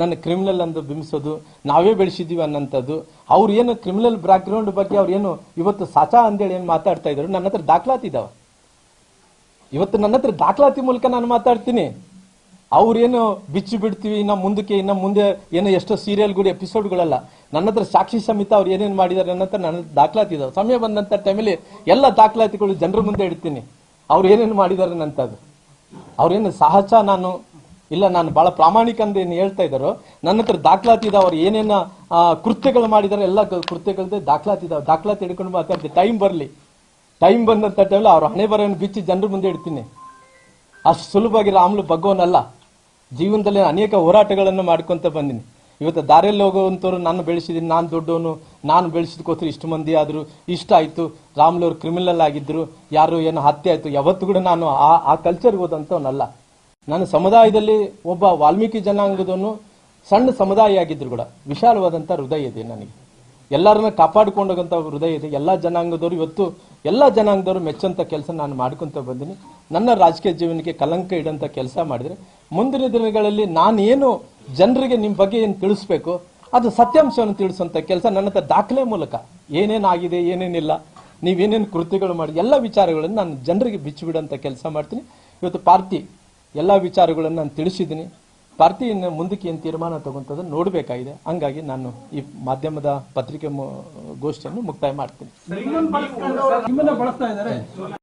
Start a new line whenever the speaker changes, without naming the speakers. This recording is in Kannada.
ನನ್ನ ಕ್ರಿಮಿನಲ್ ಅಂತ ಬಿಂಬಿಸೋದು, ನಾವೇ ಬೆಳೆಸಿದ್ದೀವಿ ಅನ್ನೋಂಥದ್ದು. ಅವ್ರು ಏನು ಕ್ರಿಮಿನಲ್ ಬ್ಯಾಕ್ಗ್ರೌಂಡ್ ಬಗ್ಗೆ ಅವ್ರು ಏನು ಇವತ್ತು ಸಾಚಾ ಅಂತೇಳಿ ಏನು ಮಾತಾಡ್ತಾ ಇದ್ರು, ನನ್ನ ಹತ್ರ ದಾಖಲಾತಿ ಇದಾವೆ. ಇವತ್ತು ನನ್ನ ಹತ್ರ ದಾಖಲಾತಿ ಮೂಲಕ ನಾನು ಮಾತಾಡ್ತೀನಿ. ಅವ್ರೇನು ಬಿಚ್ಚಿ ಬಿಡ್ತೀವಿ, ಇನ್ನ ಮುಂದಕ್ಕೆ, ಇನ್ನ ಮುಂದೆ ಏನೋ ಎಷ್ಟೋ ಸೀರಿಯಲ್ಗಳು ಎಪಿಸೋಡ್ಗಳಲ್ಲ ನನ್ನ ಹತ್ರ ಸಾಕ್ಷಿ ಸಮೇತ ಅವ್ರು ಏನೇನು ಮಾಡಿದ್ದಾರೆ ಅನ್ನೋ ನನ್ನ ದಾಖಲಾತಿ ಇದಾವೆ. ಸಮಯ ಬಂದಂತ ಟೈಮಲ್ಲಿ ಎಲ್ಲ ದಾಖಲಾತಿಗಳು ಜನರ ಮುಂದೆ ಇಡ್ತೀನಿ. ಅವ್ರು ಏನೇನು ಮಾಡಿದ್ದಾರೆ ಅನ್ನಂಥದ್ದು. ಅವ್ರೇನು ಸಹಜ ನಾನು ಇಲ್ಲ, ನಾನು ಬಹಳ ಪ್ರಾಮಾಣಿಕ ಅಂತ ಏನು ಹೇಳ್ತಾ ಇದ್ದಾರೋ, ನನ್ನ ಹತ್ರ ದಾಖಲಾತಿ ಇದಾವೆ, ಅವ್ರು ಏನೇನ ಕೃತ್ಯಗಳು ಮಾಡಿದಾರೆ, ಎಲ್ಲ ಕೃತ್ಯಗಳದ್ದು ದಾಖಲಾತಿ ಇದಾವೆ. ದಾಖಲಾತಿ ಹಿಡ್ಕೊಂಡು ಮಾತಾಡ್ತೀನಿ ಟೈಮ್ ಬರಲಿ. ಟೈಮ್ ಬಂದಂಥ ಟೈಮಲ್ಲಿ ಅವ್ರ ಹಣೆ ಬರೆಯನ್ನು ಬಿಚ್ಚಿ ಜನರ ಮುಂದೆ ಇಡ್ತೀನಿ. ಅಷ್ಟು ಸುಲಭವಾಗಿ ರಾಮ್ಲು ಬಗ್ಗೋನಲ್ಲ ಜೀವನದಲ್ಲಿ ಅನೇಕ ಹೋರಾಟಗಳನ್ನು ಮಾಡ್ಕೊಂತ ಬಂದೀನಿ. ಇವತ್ತು ದಾರಿಯಲ್ಲಿ ಹೋಗುವಂಥವ್ರು ನಾನು ಬೆಳೆಸಿದ್ದೀನಿ ನಾನು ದೊಡ್ಡವನು, ನಾನು ಬೆಳೆಸಿದ್ಕೋಸ್ಕರ ಇಷ್ಟು ಮಂದಿ ಆದರೂ, ಇಷ್ಟ ಆಯಿತು ರಾಮ್ಲು ಅವ್ರು ಕ್ರಿಮಿನಲ್ ಆಗಿದ್ದರು ಯಾರು ಏನು ಹತ್ಯೆ ಆಯಿತು, ಯಾವತ್ತು ಕೂಡ ನಾನು ಆ ಆ ಕಲ್ಚರ್ಗೆ ಹೋದಂಥವನಲ್ಲ. ನನ್ನ ಸಮುದಾಯದಲ್ಲಿ ಒಬ್ಬ ವಾಲ್ಮೀಕಿ ಜನಾಂಗದವನು ಸಣ್ಣ ಸಮುದಾಯ ಆಗಿದ್ರು ಕೂಡ ವಿಶಾಲವಾದಂಥ ಹೃದಯ ಇದೆ ನನಗೆ. ಎಲ್ಲರನ್ನ ಕಾಪಾಡಿಕೊಂಡೋಗಂಥ ಹೃದಯ ಇದೆ. ಎಲ್ಲ ಜನಾಂಗದವರು ಇವತ್ತು ಎಲ್ಲ ಜನಾಂಗದವರು ಮೆಚ್ಚಂತ ಕೆಲಸ ನಾನು ಮಾಡ್ಕೊಂತ ಬಂದೀನಿ. ನನ್ನ ರಾಜಕೀಯ ಜೀವನಕ್ಕೆ ಕಲಂಕ ಇಡಂತ ಕೆಲಸ ಮಾಡಿದ್ರೆ, ಮುಂದಿನ ದಿನಗಳಲ್ಲಿ ನಾನೇನು ಜನರಿಗೆ ನಿಮ್ಮ ಬಗ್ಗೆ ಏನು ತಿಳಿಸ್ಬೇಕು, ಅದು ಸತ್ಯಾಂಶವನ್ನು ತಿಳಿಸುವಂತ ಕೆಲಸ ನನ್ನ ಹತ್ರ ದಾಖಲೆ ಮೂಲಕ. ಏನೇನಾಗಿದೆ, ಏನೇನಿಲ್ಲ, ನೀವೇನೇನು ಕೃತ್ಯಗಳು ಮಾಡಿ, ಎಲ್ಲ ವಿಚಾರಗಳನ್ನು ನಾನು ಜನರಿಗೆ ಬಿಚ್ಚಿಬಿಡೋಂಥ ಕೆಲಸ ಮಾಡ್ತೀನಿ. ಇವತ್ತು ಪಾರ್ಟಿ ಎಲ್ಲ ವಿಚಾರಗಳನ್ನು ನಾನು ತಿಳಿಸಿದ್ದೀನಿ. ಪಾರ್ಟಿ ಇನ್ನು ಮುಂದಕ್ಕೆ ಏನು ತೀರ್ಮಾನ ತಗೊಂತದ ನೋಡಬೇಕಾಗಿದೆ. ಹಂಗಾಗಿ ನಾನು ಈ ಮಾಧ್ಯಮದ ಪತ್ರಿಕೆ ಗೋಷ್ಠಿಯನ್ನು ಮುಕ್ತಾಯ ಮಾಡ್ತೀನಿ.